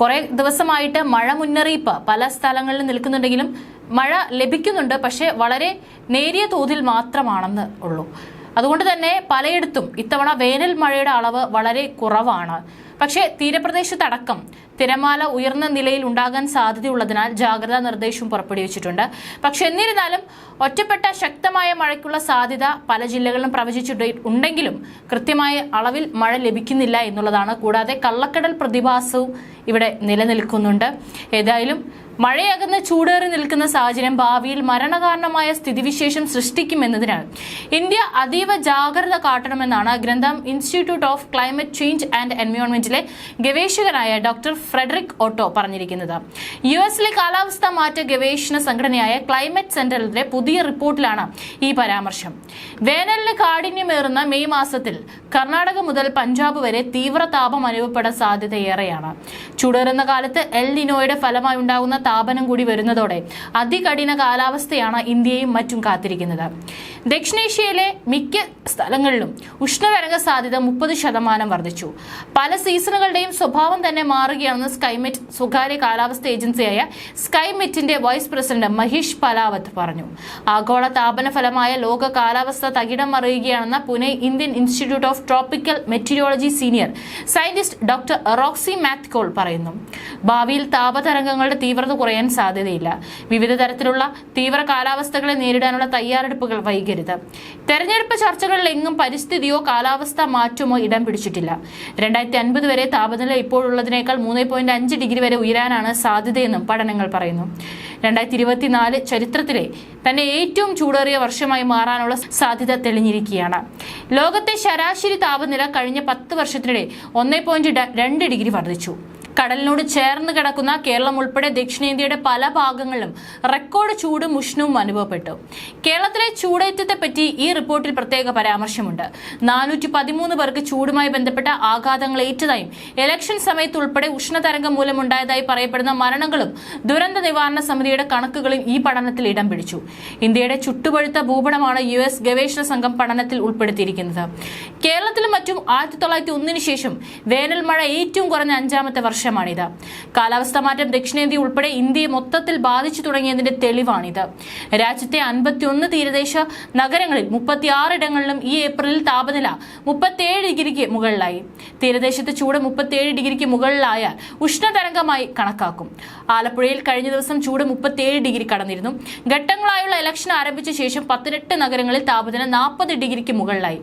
കുറെ ദിവസമായിട്ട് മഴ മുന്നറിയിപ്പ് പല സ്ഥലങ്ങളിലും നിൽക്കുന്നുണ്ടെങ്കിലും മഴ ലഭിക്കുന്നുണ്ട് പക്ഷേ വളരെ നേരിയ തോതിൽ മാത്രമാണെന്ന് ഉള്ളൂ. അതുകൊണ്ട് തന്നെ പലയിടത്തും ഇത്തവണ വേനൽ മഴയുടെ അളവ് വളരെ കുറവാണ്. പക്ഷേ തീരപ്രദേശത്തടക്കം തിരമാല ഉയർന്ന നിലയിൽ ഉണ്ടാകാൻ സാധ്യതയുള്ളതിനാൽ ജാഗ്രതാ നിർദ്ദേശവും പുറപ്പെടുവിച്ചിട്ടുണ്ട്. പക്ഷെ എന്നിരുന്നാലും ഒറ്റപ്പെട്ട ശക്തമായ മഴയ്ക്കുള്ള സാധ്യത പല ജില്ലകളിലും പ്രവചിച്ചിട്ട് ഉണ്ടെങ്കിലും കൃത്യമായ അളവിൽ മഴ ലഭിക്കുന്നില്ല എന്നുള്ളതാണ്. കൂടാതെ കള്ളക്കടൽ പ്രതിഭാസവും ഇവിടെ നിലനിൽക്കുന്നുണ്ട്. ഏതായാലും മഴയകന്ന് ചൂടേറി നിൽക്കുന്ന സാഹചര്യം ഭാവിയിൽ മരണകാരണമായ സ്ഥിതിവിശേഷം സൃഷ്ടിക്കുമെന്നതിനാൽ ഇന്ത്യ അതീവ ജാഗ്രത കാട്ടണമെന്നാണ് ഗ്രന്ഥം institute of climate change and എൻവയോൺമെന്റിലെ ഗവേഷകനായ ഡോക്ടർ ഫ്രെഡറിക് ഓട്ടോ പറഞ്ഞിരിക്കുന്നത്. യു എസിലെ കാലാവസ്ഥാ മാറ്റ ഗവേഷണ സംഘടനയായ ക്ലൈമറ്റ് സെന്ററിന്റെ പുതിയ റിപ്പോർട്ടിലാണ് ഈ പരാമർശം. വേനലിന് കാഠിന്യമേറുന്ന മെയ് മാസത്തിൽ കർണാടക മുതൽ പഞ്ചാബ് വരെ തീവ്ര താപം അനുഭവപ്പെടാൻ സാധ്യതയേറെയാണ്. ചൂടേറുന്ന കാലത്ത് എൽ നിനോയുടെ ഫലമായി ഉണ്ടാകുന്ന താപനം കൂടി വരുന്നതോടെ അതികഠിന കാലാവസ്ഥയാണ് ഇന്ത്യയും മറ്റും കാത്തിരിക്കുന്നത്. ദക്ഷിണേഷ്യയിലെ മിക്ക സ്ഥലങ്ങളിലും ഉഷ്ണതരംഗ സാധ്യത മുപ്പത് ശതമാനം വർദ്ധിച്ചു. പല സീസണുകളുടെയും സ്വഭാവം തന്നെ മാറുകയാണെന്ന് സ്കൈമെറ്റ് സ്വകാര്യ കാലാവസ്ഥ ഏജൻസിയായ സ്കൈമെറ്റിന്റെ വൈസ് പ്രസിഡന്റ് മഹേഷ് പലാവത്ത് പറഞ്ഞു. ആഗോള താപന ഫലമായ ലോക കാലാവസ്ഥ തകിടം മറിയുകയാണെന്ന Pune Indian institute of tropical meteorology senior scientist doctor Roxy Mathew Koll പറയുന്നു. ഭാവിയിൽ താപതരംഗങ്ങളുടെ തീവ്രത കുറയാൻ സാധ്യതയില്ല. വിവിധ തരത്തിലുള്ള തീവ്ര കാലാവസ്ഥകളെ നേരിടാനുള്ള തയ്യാറെടുപ്പുകൾ വൈകരുത്. തെരഞ്ഞെടുപ്പ് ചർച്ചകളിൽ എങ്ങും പരിസ്ഥിതിയോ കാലാവസ്ഥ മാറ്റമോ ഇടം പിടിച്ചിട്ടില്ല. രണ്ടായിരത്തി അൻപത് വരെ താപനില ഇപ്പോഴുള്ളതിനേക്കാൾ മൂന്ന് പോയിന്റ് അഞ്ച് ഡിഗ്രി വരെ ഉയരാനാണ് സാധ്യതയെന്നും പഠനങ്ങൾ പറയുന്നു. രണ്ടായിരത്തി ഇരുപത്തിനാല് ചരിത്രത്തിലെ തന്നെ ഏറ്റവും ചൂടേറിയ വർഷമായി മാറാനുള്ള സാധ്യത തെളിഞ്ഞിരിക്കുകയാണ്. ലോകത്തെ ശരാശരി താപനില കഴിഞ്ഞ പത്ത് വർഷത്തിനിടെ ഒന്നേ പോയിന്റ് രണ്ട് ഡിഗ്രി വർദ്ധിച്ചു. കടലിനോട് ചേർന്ന് കിടക്കുന്ന കേരളം ഉൾപ്പെടെ ദക്ഷിണേന്ത്യയുടെ പല ഭാഗങ്ങളിലും റെക്കോർഡ് ചൂടും ഉഷ്ണവും അനുഭവപ്പെട്ടു. കേരളത്തിലെ ചൂടേറ്റത്തെ പറ്റി ഈ റിപ്പോർട്ടിൽ പ്രത്യേക പരാമർശമുണ്ട്. നാനൂറ്റി പതിമൂന്ന് പേർക്ക് ചൂടുമായി ബന്ധപ്പെട്ട ആഘാതങ്ങൾ ഏറ്റതായും ഇലക്ഷൻ സമയത്ത് ഉൾപ്പെടെ ഉഷ്ണതരംഗം മൂലമുണ്ടായതായി പറയപ്പെടുന്ന മരണങ്ങളും ദുരന്ത നിവാരണ സമിതിയുടെ കണക്കുകളും ഈ പഠനത്തിൽ ഇടം പിടിച്ചു. ഇന്ത്യയുടെ ചുട്ടുപഴുത്ത ഭൂപടമാണ് യു എസ് ഗവേഷണ സംഘം പഠനത്തിൽ ഉൾപ്പെടുത്തിയിരിക്കുന്നത്. കേരളത്തിലും മറ്റും ആയിരത്തി തൊള്ളായിരത്തി ഒന്നിന് ശേഷം വേനൽ മഴ ഏറ്റവും കുറഞ്ഞ അഞ്ചാമത്തെ വർഷമാണിത് കാലാവസ്ഥാ മാറ്റം ദക്ഷിണേന്ത്യ ഉൾപ്പെടെ ഇന്ത്യയെ മൊത്തത്തിൽ ബാധിച്ചു തുടങ്ങിയതിന്റെ തെളിവാണിത്. രാജ്യത്തെ അൻപത്തിയൊന്ന് തീരദേശ നഗരങ്ങളിൽ മുപ്പത്തിയാറ് ഇടങ്ങളിലും ഈ ഏപ്രിലിൽ താപനില മുപ്പത്തിയേഴ് ഡിഗ്രിക്ക് മുകളിലായി. തീരദേശത്ത് ചൂട് മുപ്പത്തിയേഴ് ഡിഗ്രിക്ക് മുകളിലായാൽ ഉഷ്ണതരംഗമായി കണക്കാക്കും. ആലപ്പുഴയിൽ കഴിഞ്ഞ ദിവസം ചൂട് മുപ്പത്തിയേഴ് ഡിഗ്രി കടന്നിരുന്നു. ഘട്ടങ്ങളായുള്ള ഇലക്ഷൻ ആരംഭിച്ച ശേഷം പതിനെട്ട് നഗരങ്ങളിൽ താപനില നാൽപ്പത് ഡിഗ്രിക്ക് മുകളിലായി.